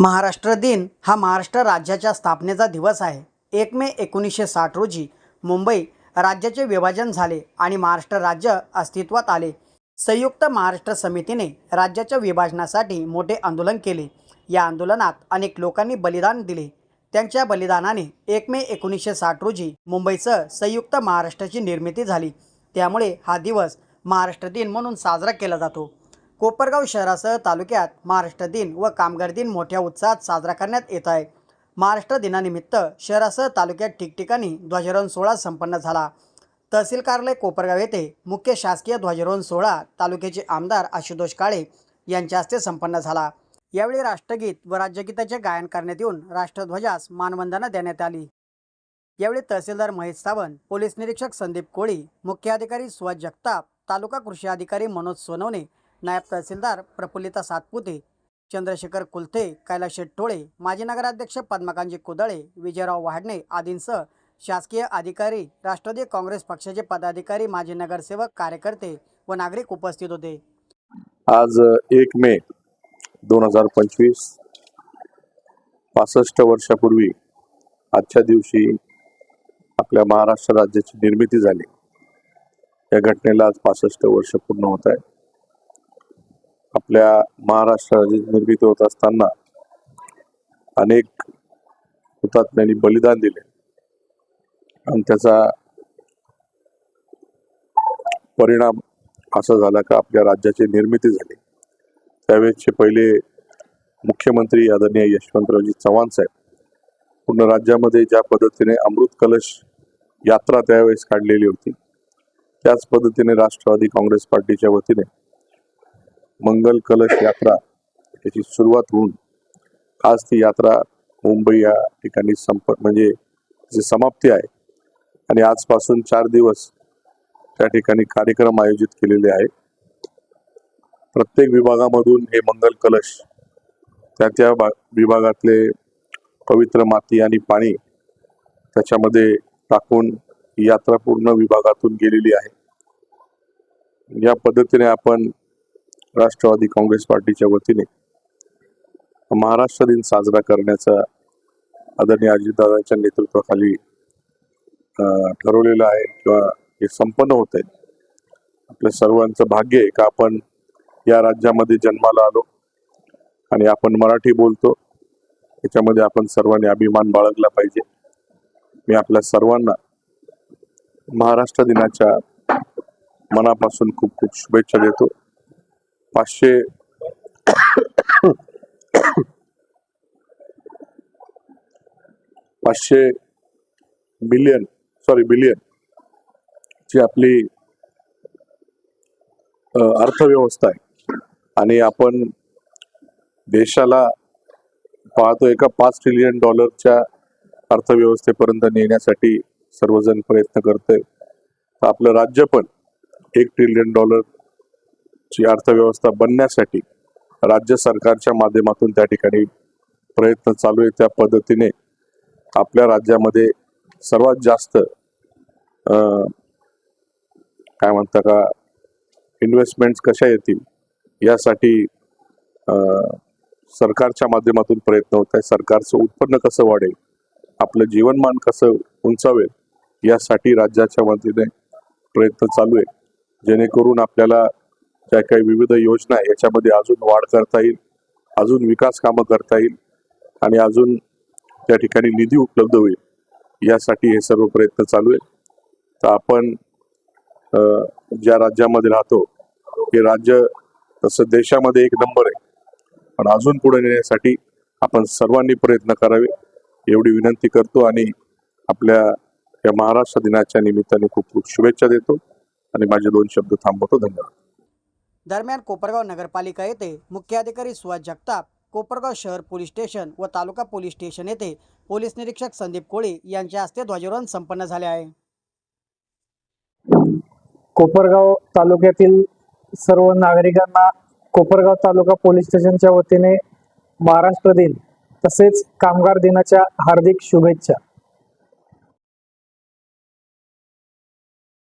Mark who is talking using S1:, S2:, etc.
S1: महाराष्ट्र दिन हा महाराष्ट्र राज्याच्या स्थापनेचा दिवस आहे. एक मे एकोणीसशे साठ रोजी मुंबई राज्याचे विभाजन झाले आणि महाराष्ट्र राज्य अस्तित्वात आले. संयुक्त महाराष्ट्र समितीने राज्याच्या विभाजनासाठी मोठे आंदोलन केले. या आंदोलनात अनेक लोकांनी बलिदान दिले. त्यांच्या बलिदानाने एक मे एकोणीसशे साठ रोजी मुंबईचं संयुक्त महाराष्ट्राची निर्मिती झाली. त्यामुळे हा दिवस महाराष्ट्र दिन म्हणून साजरा केला जातो. कोपरगाव शहरासह तालुक्यात महाराष्ट्र दिन व कामगार दिन मोठ्या उत्साहात साजरा करण्यात येत आहे. महाराष्ट्र दिनानिमित्त शहरासह तालुक्यात ठिकठिकाणी ध्वजारोहण सोहळा संपन्न झाला. तहसील कार्यालय कोपरगाव येथे मुख्य शासकीय ध्वजारोहण सोहळा तालुक्याचे आमदार आशुतोष काळे यांच्या हस्ते संपन्न झाला. यावेळी राष्ट्रगीत व राज्यगीताचे गायन करण्यात येऊन राष्ट्रध्वजास मानवंदना देण्यात आली. यावेळी तहसीलदार महेश सावंत पोलीस निरीक्षक संदीप कोळी मुख्य अधिकारी सुहास जगताप तालुका कृषी अधिकारी मनोज सोनवणे नायब तहसीलदार प्रफुल्लिता सातपुते चंद्रशेखर कुलथे कैलास शेट्टोळे माजी नगराध्यक्ष पद्मकांजी कुदळे विजयराव वाडणे आदींसह शासकीय अधिकारी राष्ट्रवादी काँग्रेस पक्षाचे पदाधिकारी माजी नगरसेवक कार्यकर्ते व नागरिक उपस्थित होते.
S2: आज एक मे दोन हजार पंचवीस पासष्ट वर्षापूर्वी आजच्या दिवशी आपल्या महाराष्ट्र राज्याची निर्मिती झाली. या घटनेला आज पासष्ट वर्ष पूर्ण होत आहे. आपल्या महाराष्ट्र राज्याची निर्मिती होत असताना अनेक हुतात्म्यांनी बलिदान दिले. आणि त्याचा परिणाम असा झाला का आपल्या राज्याची निर्मिती झाली. त्यावेळेसचे पहिले मुख्यमंत्री आदरणीय यशवंतरावजी चव्हाण साहेब पूर्ण राज्यामध्ये ज्या पद्धतीने अमृत कलश यात्रा त्यावेळेस काढलेली होती त्याच पद्धतीने राष्ट्रवादी काँग्रेस पार्टीच्या वतीने मंगल कलश यात्रा याची सुरुवात होऊन आज ती यात्रा मुंबई या ठिकाणी संप म्हणजे जी समाप्ती आहे. आणि आजपासून चार दिवस त्या ठिकाणी कार्यक्रम आयोजित केलेले आहे प्रत्येक विभागामधून हे मंगल कलश त्या त्या विभागातले पवित्र माती आणि पाणी त्याच्यामध्ये टाकून यात्रा पूर्ण विभागातून गेलेली आहे. या पद्धतीने आपण राष्ट्रवादी काँग्रेस पार्टीच्या वतीने महाराष्ट्र दिन साजरा करण्याचा आदरणीय अजितदादांच्या नेतृत्वाखाली ठरवलेलं आहे किंवा हे संपन्न होत आहे. आपल्या सर्वांचं भाग्य आहे का आपण या राज्यामध्ये जन्माला आलो आणि आपण मराठी बोलतो याच्यामध्ये आपण सर्वांनी अभिमान बाळगला पाहिजे. मी आपल्या सर्वांना महाराष्ट्र दिनाच्या मनापासून खूप खूप शुभेच्छा देतो. पाचशे पाचशे बिलियन सॉरी बिलियन जी आपली अर्थव्यवस्था आहे. आणि आपण देशाला पाहतोय एका पाच ट्रिलियन डॉलरच्या अर्थव्यवस्थेपर्यंत नेण्यासाठी सर्वजण प्रयत्न करतोय. तर आपलं राज्य पण एक ट्रिलियन डॉलर ची अर्थव्यवस्था बनण्यासाठी राज्य सरकारच्या माध्यमातून त्या ठिकाणी प्रयत्न चालू आहे. त्या पद्धतीने आपल्या राज्यामध्ये सर्वात जास्त काय म्हणता का इन्व्हेस्टमेंट्स कशा येतील यासाठी सरकारच्या माध्यमातून प्रयत्न होत आहे सरकारचं उत्पन्न कसं वाढेल आपलं जीवनमान कसं उंचावेल यासाठी राज्याच्या वतीने प्रयत्न चालू आहे जेणेकरून आपल्याला ज्या काही विविध योजना आहे याच्यामध्ये अजून वाढ करता येईल अजून विकास कामं करता येईल आणि अजून त्या ठिकाणी निधी उपलब्ध होईल यासाठी हे सर्व प्रयत्न चालू आहे तर आपण ज्या राज्यामध्ये राहतो हे राज्य तसं देशामध्ये एक नंबर आहे. पण अजून पुढे नेण्यासाठी आपण सर्वांनी प्रयत्न करावे एवढी विनंती करतो आणि आपल्या या महाराष्ट्र दिनाच्या निमित्ताने खूप खूप शुभेच्छा देतो. आणि माझे दोन शब्द थांबवतो. धन्यवाद.
S1: दरम्यान कोपरगाव नगरपालिका येथे मुख्य अधिकारी सुहास जगताप कोपरगाव शहर पोलीस स्टेशन व तालुका पोलीस स्टेशन येथे पोलीस निरीक्षक संदीप कोळी यांच्या हस्ते ध्वजारोहण संपन्न झाले आहे.
S3: कोपरगाव तालुक्यातील सर्व नागरिकांना कोपरगाव तालुका पोलीस स्टेशनच्या वतीने महाराष्ट्र दिन तसेच कामगार दिनाच्या हार्दिक शुभेच्छा.